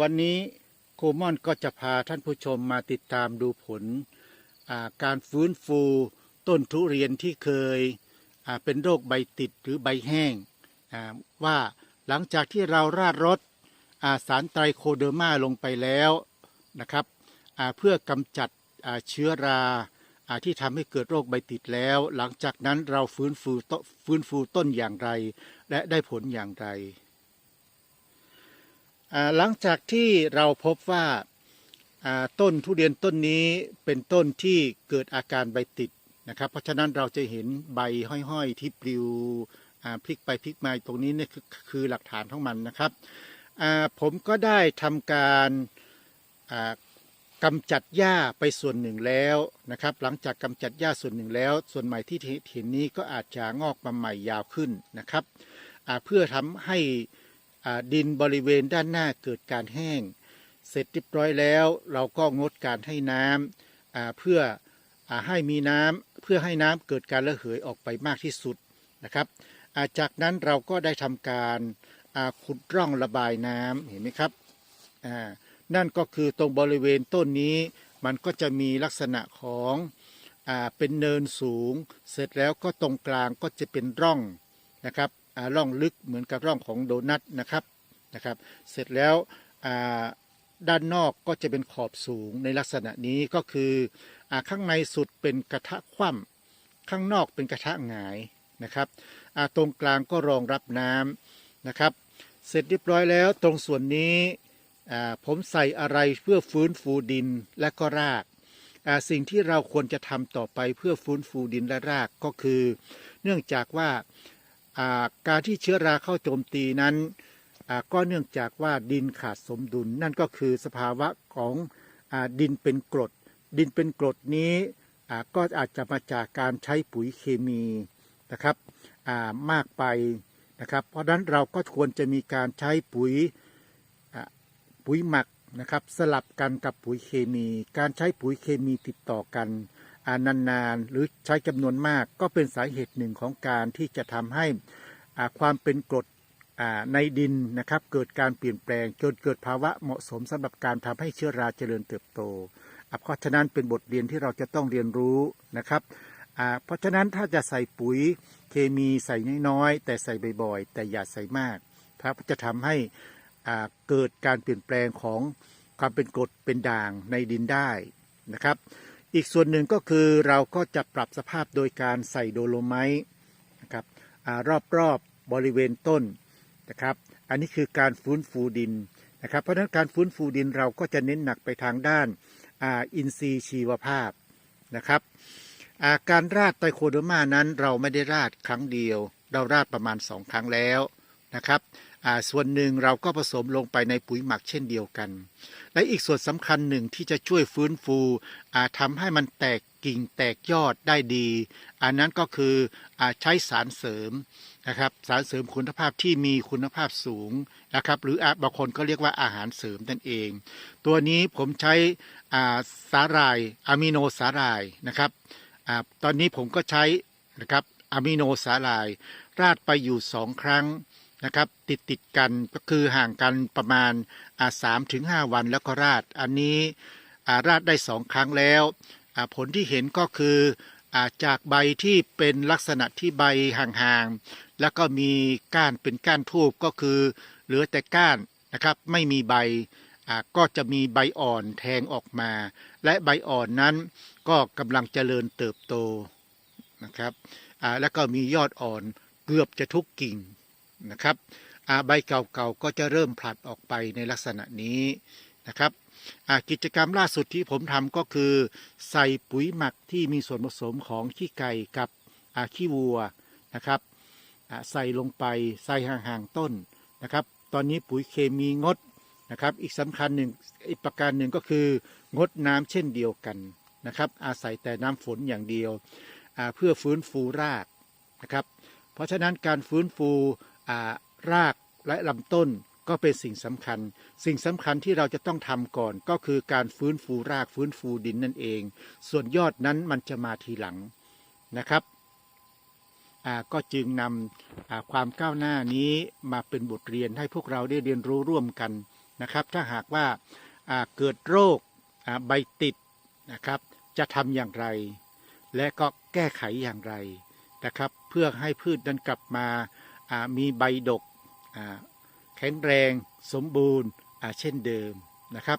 วันนี้โคมอนก็จะพาท่านผู้ชมมาติดตามดูผลการฟื้นฟูต้นทุเรียนที่เคยเป็นโรคใบติดหรือใบแห้ง ว่าหลังจากที่เราราดรถสารไตรโคเดอร์มาลงไปแล้วนะครับเพื่อกำจัดเชื้อราที่ทำให้เกิดโรคใบติดแล้ว หลังจากนั้นเราฟื้นฟูต้นฟื้นฟูต้นอย่างไร และได้ผลอย่างไร หลังจากที่เราพบว่าต้นทุเรียนต้นนี้เป็นต้นที่เกิดอาการใบติดนะครับ เพราะฉะนั้นเราจะเห็นใบห้อยๆ ที่ปลิวพลิกไปพลิกมาตรงนี้เนี่ยคือหลักฐานของมันนะครับผมก็ได้ทำการกำจัดหญ้าไปส่วนหนึ่งแล้วนะครับ หลังจากกำจัดหญ้าส่วนหนึ่งแล้ว ส่วนใหม่ที่เห็นนี้ก็อาจจะงอกมาใหม่ยาวขึ้นนะครับเพื่อทำให้ ดินบริเวณด้านหน้าเกิดการแห้ง เสร็จเรียบร้อยแล้วเราก็งดการให้น้ำเพื่ออให้มีน้ำเพื่อให้น้ำเกิดการระเหยออกไปมากที่สุดนะครับาจากนั้นเราก็ได้ทำการาขุดร่องระบายน้ำเห็นไหมครับนั่นก็คือตรงบริเวณต้นนี้มันก็จะมีลักษณะของอเป็นเนินสูง เสร็จแล้วก็ตรงกลางก็จะเป็นร่องนะครับ ร่องลึกเหมือนกับร่องของโดนัทนะครับนะครับ เสร็จแล้วอ่าด้านนอกก็จะเป็นขอบสูงในลักษณะนี้ก็คืออาข้างในสุดเป็นกระทะคว่ำข้างนอกเป็นกระทะหงายนะครับอ่าตรงกลางก็รองรับน้ำนะครับ เสร็จเรียบร้อยแล้วตรงส่วนนี้อ่าผมใส่อะไรเพื่อฟื้นฟูดินและก็รากอ่าสิ่งที่เราควรจะทำต่อไปเพื่อฟื้นฟูดินและรากก็คือ เนื่องจากว่า การที่เชื้อราเข้าโจมตีนั้นก็เนื่องจากว่าดินขาดสมดุล นั่นก็คือสภาวะของอดินเป็นกรด ดินเป็นกรดนี้ก็อาจจะมาจากการใช้ปุ๋ยเคมีนะครับมากไปนะครับ เพราะนั้นเราก็ควรจะมีการใช้ปุ๋ยปุ๋ยหมักนะครับ สลับกันกับปุ๋ยเคมี การใช้ปุ๋ยเคมีติดต่อกัน นานๆ หรือใช้จำนวนมากก็เป็นสาเหตุหนึ่งของการที่จะทำให้ความเป็นกรดในดินนะครับเกิดการเปลี่ยนแปลงจนเกิดภาวะเหมาะสมสำหรับการทำให้เชื้อราเจริญเติบโตอะเพราะฉะนั้นเป็นบทเรียนที่เราจะต้องเรียนรู้นะครับเพราะฉะนั้นถ้าจะใส่ปุ๋ยเคมีใส่น้อยๆแต่ใส่บ่อยๆ แต่อย่าใส่มากครับจะทำให้เกิดการเปลี่ยนแปลงของความเป็นกรดเป็นด่างในดินได้นะครับ อีกส่วนหนึ่งก็คือเราก็จะปรับสภาพโดยการใส่โดโลไมต์นะครับรอบๆบบบริเวณต้นนะครับ อันนี้คือการฟื้นฟูดินนะครับ เพราะฉะนั้นการฟื้นฟูดินเราก็จะเน้นหนักไปทางด้านอินทรีย์ชีวภาพนะครับาการราดไตรโคเดอร์มานั้นเราไม่ได้ราดครั้งเดียว เราราดประมาณ 2 ครั้งแล้วนะครับ ส่วนหนึ่งเราก็ผสมลงไปในปุ๋ยหมักเช่นเดียวกัน และอีกส่วนสำคัญหนึ่งที่จะช่วยฟื้นฟูทำให้มันแตกกิ่งแตกยอดได้ดี อันนั้นก็คืออใช้สารเสริมนะครับสารเสริมคุณภาพที่มีคุณภาพสูงนะครับหรือบางคนก็เรียกว่าอาหารเสริมนั่นเอง ตัวนี้ผมใช้สาหร่ายอะมิโนสาหร่ายนะครับอตอนนี้ผมก็ใช้นะครับอะมิโนสาหร่าย ราดไปอยู่สองครั้ง นะครับ ติดติดกันก็คือห่างกันประมาณอาสามถึงห้าวันแล้วก็ราด อันนี้อาราดได้สองครั้งแล้ว ผลที่เห็นก็คืออาจากใบที่เป็นลักษณะที่ใบห่างๆ แล้วก็มีก้านเป็นก้านทูบก็คือ เหลือแต่ก้านนะครับไม่มีใบก็จะมีใบอ่อนแทงออกมา และใบอ่อนนั้นก็กำลังเจริญเติบโตนะครับแล้วก็มียอดอ่อนเกือบจะทุกกิ่ง นะครับใบเก่าๆก็จะเริ่มผลัดออกไปในลักษณะนี้นะครับกิจกรรมล่าสุดที่ผมทำก็คือ ใส่ปุ๋ยหมักที่มีส่วนผสมของขี้ไก่กับขี้วัวนะครับใส่ลงไปใส่ห่างๆต้นนะครับ ตอนนี้ปุ๋ยเคมีงดนะครับ อีกสำคัญหนึ่งอีกประการหนึ่งก็คืองดน้ำเช่นเดียวกันนะครับ อาศัยแต่น้ำฝนอย่างเดียวเพื่อฟื้นฟูรากนะครับ เพราะฉะนั้นการฟื้นฟู รากและลำต้นก็เป็นสิ่งสำคัญ สิ่งสำคัญที่เราจะต้องทำก่อนก็คือการฟื้นฟูรากฟื้นฟูดินนั่นเอง ส่วนยอดนั้นมันจะมาทีหลังนะครับก็จึงนำความก้าวหน้านี้มาเป็นบทเรียนให้พวกเราได้เรียนรู้ร่วมกันนะครับ ถ้าหากว่าเกิดโรคใบติดนะครับ จะทำอย่างไร และก็แก้ไขอย่างไรนะครับ เพื่อให้พืชนั้นกลับมา มีใบดกแข็งแรงสมบูรณ์เช่นเดิมนะครับ